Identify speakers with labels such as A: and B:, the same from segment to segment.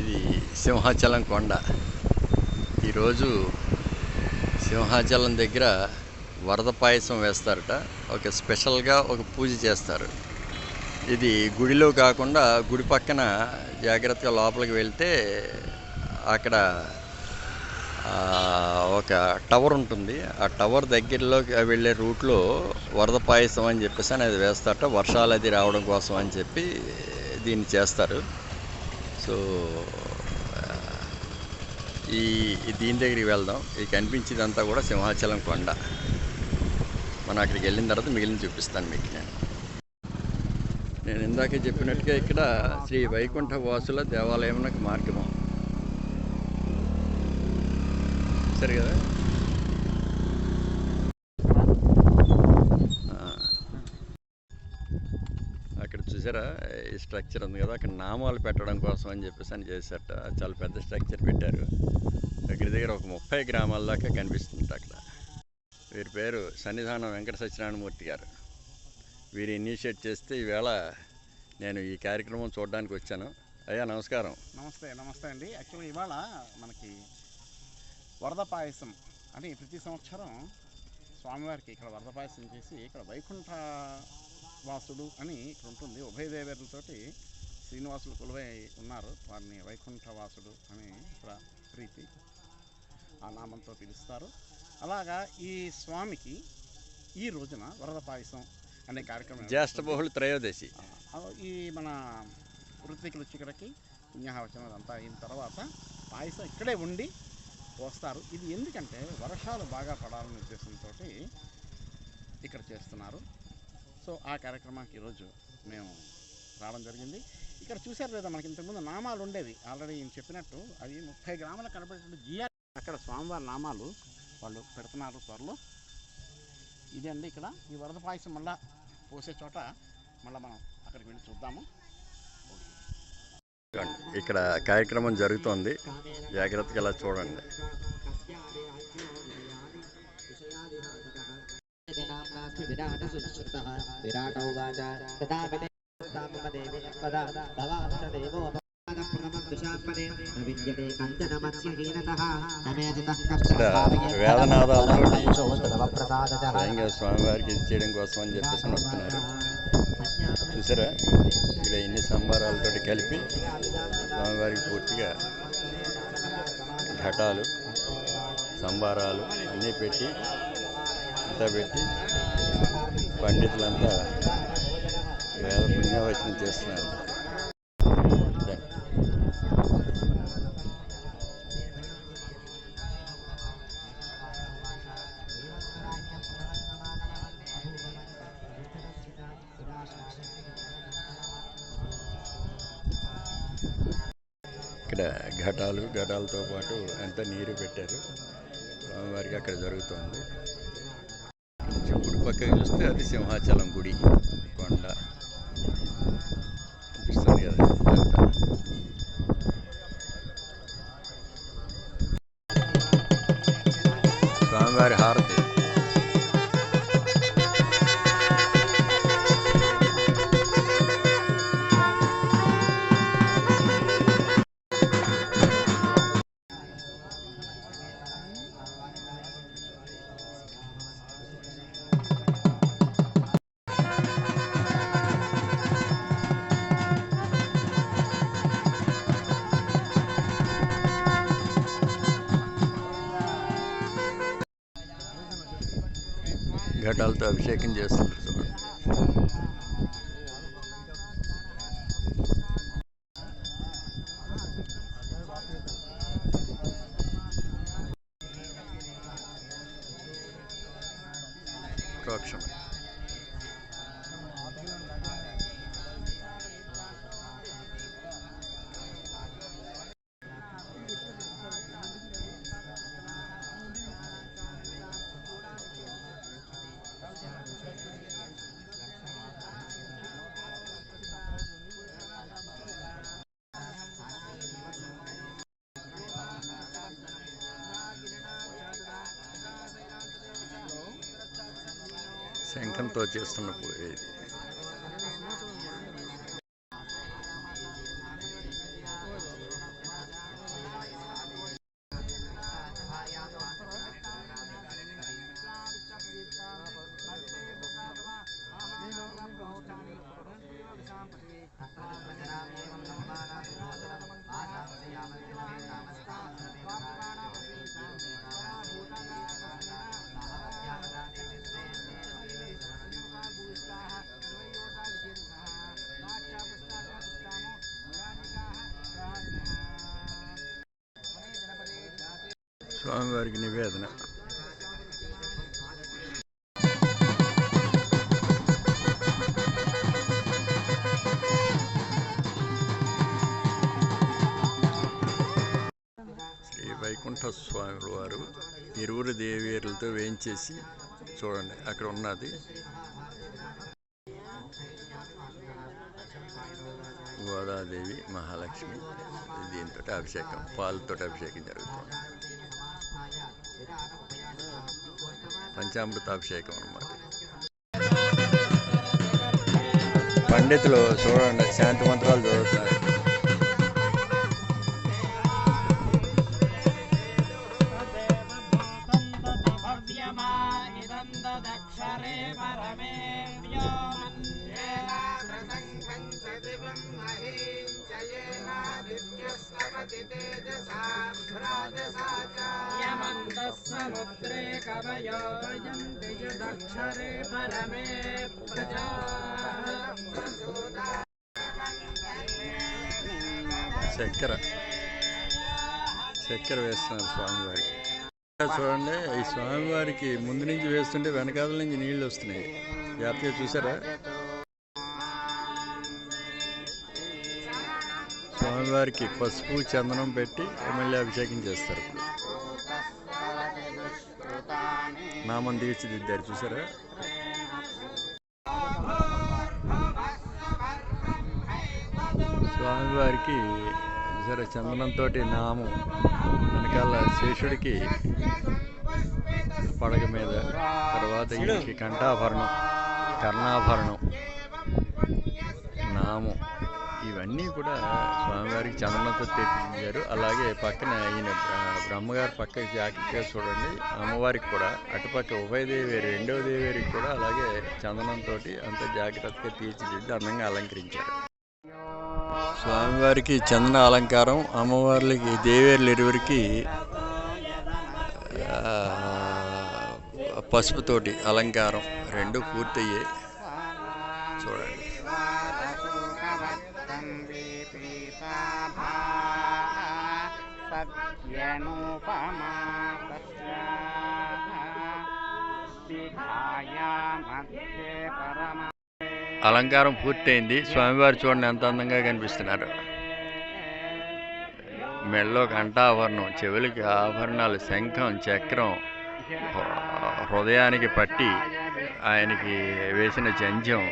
A: ఇది సింహాచలం కొండ. ఈరోజు సింహాచలం దగ్గర వరద పాయసం వేస్తారట. ఒక స్పెషల్గా ఒక పూజ చేస్తారు. ఇది గుడిలో కాకుండా గుడి పక్కన జాగ్రత్తగా లోపలికి వెళ్తే అక్కడ ఒక టవర్ ఉంటుంది. ఆ టవర్ దగ్గరలోకి వెళ్ళే రూట్లో వరద పాయసం అని చెప్పేసి అని అది వేస్తారట. వర్షాలు అది రావడం కోసం అని చెప్పి దీన్ని చేస్తారు. సో ఈ దీని దగ్గరికి వెళ్దాం. ఈ కనిపించేదంతా కూడా సింహాచలం కొండ. మనం అక్కడికి వెళ్ళిన తర్వాత మిగిలిన చూపిస్తాను మీకు నేను. నేను ఇందాక చెప్పినట్టుగా ఇక్కడ శ్రీ వైకుంఠ వాసుల దేవాలయంకి మార్గము. సరే కదా ఆ. అక్కడ చూసారా? ఈ స్ట్రక్చర్ ఉంది కదా అక్కడ నామాలు పెట్టడం కోసం అని చెప్పేసి అని చేశారట. చాలా పెద్ద స్ట్రక్చర్ పెట్టారు. దగ్గర దగ్గర ఒక ముప్పై గ్రామాల దాకా కనిపిస్తుంది అక్కడ. వీరి పేరు సన్నిధానం వెంకట సత్యనారాయణమూర్తి గారు. వీరు ఇనిషియేట్ చేస్తే ఈవేళ నేను ఈ కార్యక్రమం చూడడానికి వచ్చాను. అయ్యా నమస్కారం.
B: నమస్తే నమస్తే అండి. యాక్చువల్గా ఇవాళ మనకి వరద పాయసం అని ప్రతి సంవత్సరం స్వామివారికి ఇక్కడ వరద పాయసం చేసి ఇక్కడ వైకుంఠ వాసుడు అని ఇక్కడ ఉంటుంది ఉభయ దేవేరులతోటి శ్రీనివాసులు కొలువై ఉన్నారు. వారిని వైకుంఠ వాసుడు అని ప్రీతి ఆ నామంతో పిలుస్తారు. అలాగా ఈ స్వామికి ఈ రోజున వరద పాయసం అనే కార్యక్రమం
A: జ్యేష్ఠ బహుళ త్రయోదశి.
B: ఈ మన వృత్తికులు వచ్చి ఇక్కడికి పుణ్యహావచనం అదంతా అయిన తర్వాత పాయసం ఇక్కడే ఉండి పోస్తారు. ఇది ఎందుకంటే వర్షాలు బాగా పడాలనే ఉద్దేశంతో ఇక్కడ చేస్తున్నారు. సో ఆ కార్యక్రమానికి ఈరోజు మేము రావడం జరిగింది. ఇక్కడ చూశారు లేదా మనకి ఇంతకుముందు నామాలు ఉండేవి. ఆల్రెడీ ఈయన చెప్పినట్టు అవి ముప్పై గ్రాముల కనబడేటువంటి జిఆర్ అక్కడ స్వామివారి నామాలు వాళ్ళు పెడుతున్నారు త్వరలో. ఇది అండి ఇక్కడ. ఈ వరద పాయసం మళ్ళా పోసే చోట మళ్ళీ మనం అక్కడికి వెళ్ళి చూద్దాము.
A: ఇక్కడ కార్యక్రమం జరుగుతోంది. జాగ్రత్తగా ఇలా చూడండి. స్వామివారికి ఇది చేయడం కోసం అని చెప్పేసి వస్తున్నారు. చూసారా? ఇక్కడ ఇన్ని సంబారాలతోటి కలిపి స్వామివారికి పూర్తిగా ఘటాలు సంబారాలు అన్నీ పెట్టి అంతా పెట్టి పండితులంతా వేద పుణ్యవచనం చేస్తున్నారు. ఇక్కడ ఘటాలు ఘటాలతో పాటు ఎంత నీరు పెట్టారు. వారికి అక్కడ జరుగుతుంది. పక్కకి చూస్తే అది సింహాచలం గుడి కొండ అనిపిస్తుంది కదా ఇదంతా. స్వామివారి హారతి పుష్పాలతో అభిషేకం చేస్తున్నారు శంఖంతో చేస్తున్న పూజ ఇది. స్వామివారికి నివేదన. శ్రీ వైకుంఠ స్వామి వారు ఇరువురు దేవేరులతో వేయించేసి చూడండి అక్కడ ఉన్నది. గోదాదేవి మహాలక్ష్మి దీంతో అభిషేకం పాలతో అభిషేకం జరుగుతుంది. పంచామృతాభిషేకం అనమాట అన్నమాట పండితులు చూడండి శాంతి మంత్రాలు
C: परमे प्रजा
A: చక్కెర చక్కెర వేస్తున్నారు స్వామివారికి చూడండి ఈ స్వామివారికి ముందు నుంచి వేస్తుంటే వెనకాల నుంచి నీళ్ళు వస్తున్నాయి జాగ్రత్తగా చూసారా స్వామివారికి పసుపు చందనం పెట్టి మళ్ళీ అభిషేకం చేస్తారు ఇప్పుడు నామం తీర్చిదిద్దారు చూసారా స్వామివారికి సరే చందనంతో నామం. వెనకాల శేషుడికి పడగ మీద తర్వాత ఈయనకి కంఠాభరణం కర్ణాభరణం నామం. ఇవన్నీ కూడా స్వామివారికి చందనంతో తెప్పించారు. అలాగే పక్కన ఈయన బ్రహ్మగారి పక్క జాగ్రత్తగా చూడండి. అమ్మవారికి కూడా అటుపక్క ఉభయదేవి రెండవ దేవేరికి కూడా అలాగే చందనంతో అంత జాగ్రత్తగా తీర్చిదిద్ది అందంగా అలంకరించారు. స్వామివారికి చందన అలంకారం అమ్మవార్లకి దేవేర్లు ఇరువురికి పసుపుతోటి అలంకారం రెండు పూర్తయ్యాయి చూడండి. అలంకారం పూర్తయింది. స్వామివారు చూడండి ఎంత అందంగా కనిపిస్తున్నారు. మెళ్ళో కంఠాభరణం చెవులకి ఆభరణాలు శంఖం చక్రం హృదయానికి పట్టి ఆయనకి వేసిన జంజం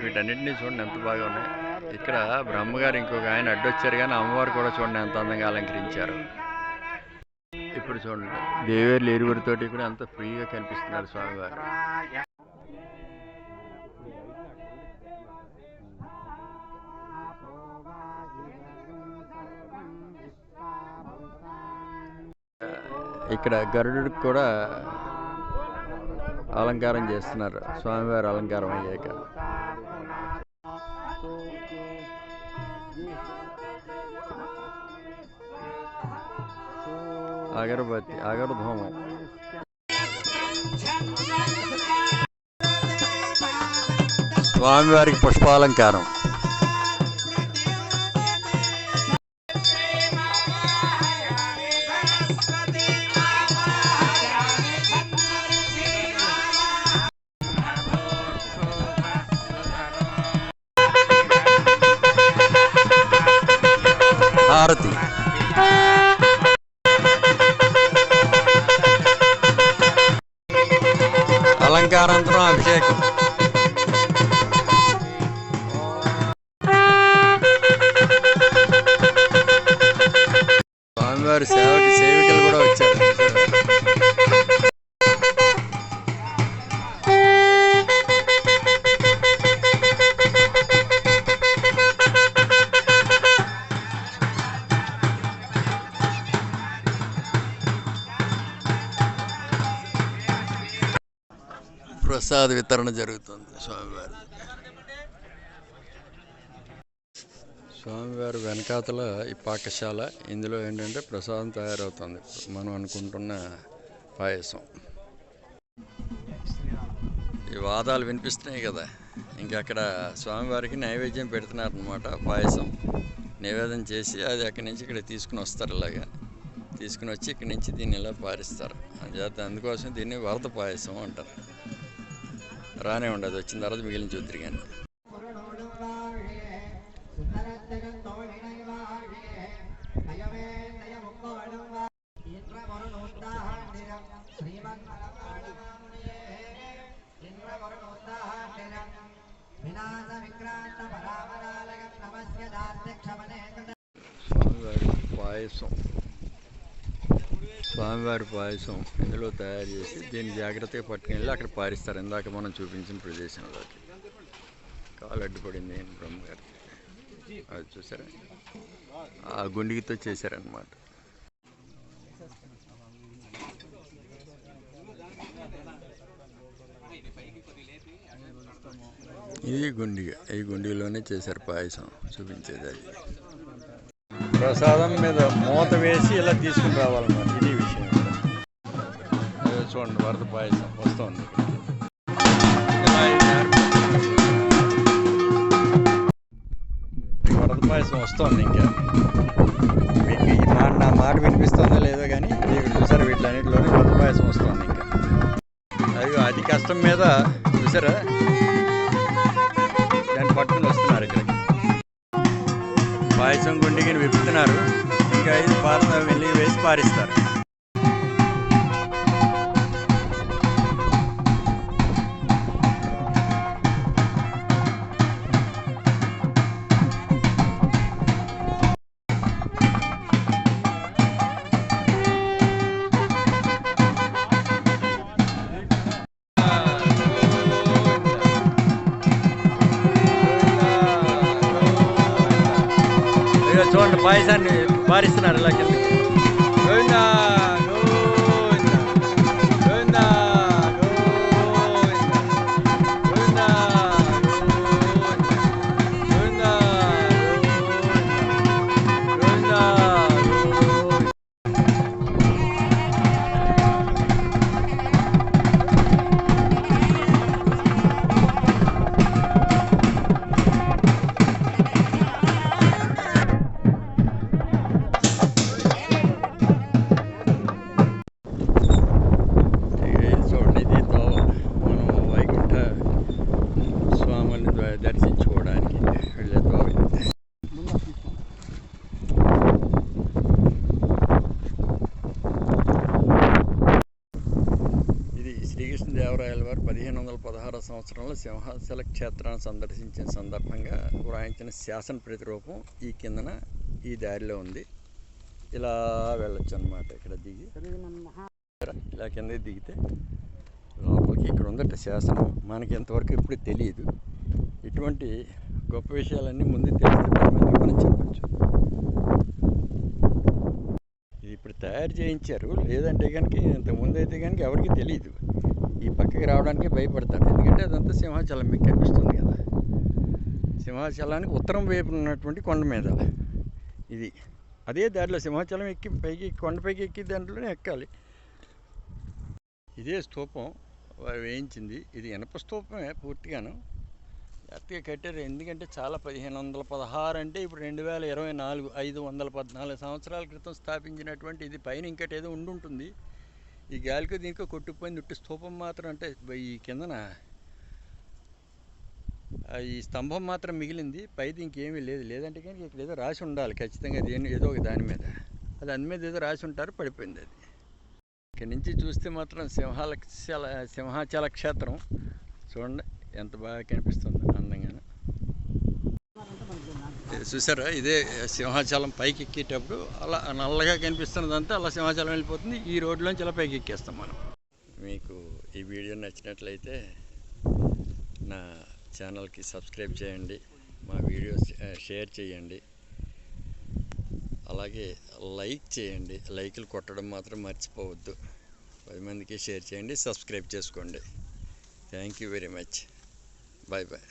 A: వీటన్నింటినీ చూడండి ఎంత బాగా ఉన్నాయి. ఇక్కడ బ్రహ్మగారు ఇంకొక ఆయన అడ్డొచ్చారు కానీ అమ్మవారు కూడా చూడండి ఎంత అందంగా అలంకరించారు. ఇప్పుడు చూడండి. దేవేర్లు ఇరువురితోటి కూడా అంత ఫ్రీగా కనిపిస్తున్నారు స్వామివారు. ఇక్కడ గరుడుకి కూడా అలంకారం చేస్తున్నారు. స్వామివారి అలంకారం అయ్యాక. అగరబత్తి అగరధూమం. స్వామివారికి పుష్పాలంకారం. హారతి అలంకారాంతరం అభిషేకం. ప్రసాద వితరణ జరుగుతుంది స్వామివారి. స్వామివారి వెనకాతల ఈ పాకశాల ఇందులో ఏంటంటే ప్రసాదం తయారవుతుంది. మనం అనుకుంటున్న పాయసం. ఈ వాదాలు వినిపిస్తున్నాయి కదా. ఇంకక్కడ స్వామివారికి నైవేద్యం పెడుతున్నారనమాట పాయసం. నివేదన చేసి అది అక్కడి నుంచి ఇక్కడ తీసుకుని వస్తారు ఇలాగా. తీసుకుని వచ్చి ఇక్కడి నుంచి దీన్ని ఇలా పారిస్తారు. అందుకోసం దీన్ని వరద పాయసం అంటారు. రానే ఉండదు వచ్చిన తర్వాత మిగిలిన చూద్దరు కానీ స్వామివారి పాయసం స్వామివారి పాయసం. ఇందులో తయారు చేసి దీన్ని జాగ్రత్తగా పట్టుకెళ్ళి అక్కడ పారిస్తారు. ఇందాక మనం చూపించిన ప్రదేశంలోకి కాలు అడ్డుపడింది బ్రహ్మగారికి అది చూసారా? ఆ గుండిగితో చేశారనమాట ఇది గుండిగ ఈ గుండిలోనే చేశారు పాయసం. చూపించేది అది. ప్రసాదం మీద మూత వేసి ఇలా తీసుకుని రావాలన్నమాట. ఇది చూడండి వరద పాయసం వస్తుంది. వరద పాయసం వస్తుంది ఇంకా. మీకు ఈ మాట నా మాట వినిపిస్తుందో లేదో కానీ మీకు చూసారు వీటిలన్నింటిలోనే వరద పాయసం వస్తుంది ఇంకా. అయ్యో అది కష్టం మీద చూసారా? దాన్ని పట్టుకుని వస్తున్నారు ఇక్కడికి పాయసం గుండికి విప్పుతున్నారు. ఇంకా ఇది పాత వెళ్ళి వేసి పారిస్తారు. ఇదిగో చూడండి పాయసాన్ని పారిస్తున్నారు ఇలా కింద పదిహేను వందల పదహారు సంవత్సరంలో సింహాచల క్షేత్రాన్ని సందర్శించిన సందర్భంగా వ్రాయించిన శాసన ప్రతిరూపం ఈ కిందన ఈ దారిలో ఉంది. ఇలా వెళ్ళొచ్చు అనమాట ఇక్కడ దిగి. ఇలా కిందకి దిగితే లోపలికి ఇక్కడ ఉందట శాసనం. మనకి ఎంతవరకు ఇప్పుడు తెలియదు. ఇటువంటి గొప్ప విషయాలన్నీ ముందు తెలిస్తే మనం చెప్పచ్చు. ఇది ఇప్పుడు తయారు చేయించారు. లేదంటే కనుక ఇంతకుముందు అయితే కనుక ఎవరికి తెలియదు ఈ పక్కకి రావడానికి భయపడతారు. ఎందుకంటే అదంతా సింహాచలం మీకు కనిపిస్తుంది కదా. సింహాచలానికి ఉత్తరం వైపు ఉన్నటువంటి కొండ మీద. ఇది. అదే దారిలో సింహాచలం ఎక్కి పైకి కొండపైకి ఎక్కి దాంట్లోనే ఎక్కాలి. ఇదే స్తూపం వారు వేయించింది. ఇది ఇనప స్తూపమే పూర్తిగాను. జాగ్రత్తగా కట్టారు. ఎందుకంటే చాలా పదిహేను వందల పదహారు అంటే ఇప్పుడు రెండు వేల ఇరవై నాలుగు ఐదు వందల పద్నాలుగు సంవత్సరాల క్రితం స్థాపించినటువంటి ఇది. పైన ఇంకటి ఏదో ఉండుంటుంది. ఈ గాలికి దీనికో కొట్టుకుపోయింది ఉట్టి స్తూపం మాత్రం అంటే ఈ కిందన ఈ స్తంభం మాత్రం మిగిలింది పైది ఇంకేమీ లేదు. లేదంటే కానీ ఇక్కడ ఏదో రాసి ఉండాలి ఖచ్చితంగా దేని ఏదో ఒక దాని మీద. అది అందు మీద ఏదో రాసి ఉంటారు పడిపోయింది అది. ఇక్కడ నుంచి చూస్తే మాత్రం సింహాచల సింహాచల క్షేత్రం. చూడండి ఎంత బాగా కనిపిస్తుందో. చూసారా ఇదే సింహాచలం పైకి ఎక్కేటప్పుడు అలా నల్లగా కనిపిస్తున్నదంతా అలా సింహాచలం వెళ్ళిపోతుంది. ఈ రోడ్లోంచి అలా పైకి ఎక్కేస్తాం మనం. మీకు ఈ వీడియో నచ్చినట్లయితే నా ఛానల్కి సబ్స్క్రైబ్ చేయండి. మా వీడియోస్ షేర్ చేయండి. అలాగే లైక్ చేయండి. లైకులు కొట్టడం మాత్రం మర్చిపోవద్దు. పది మందికి షేర్ చేయండి సబ్స్క్రైబ్ చేసుకోండి. Thank you very much. Bye bye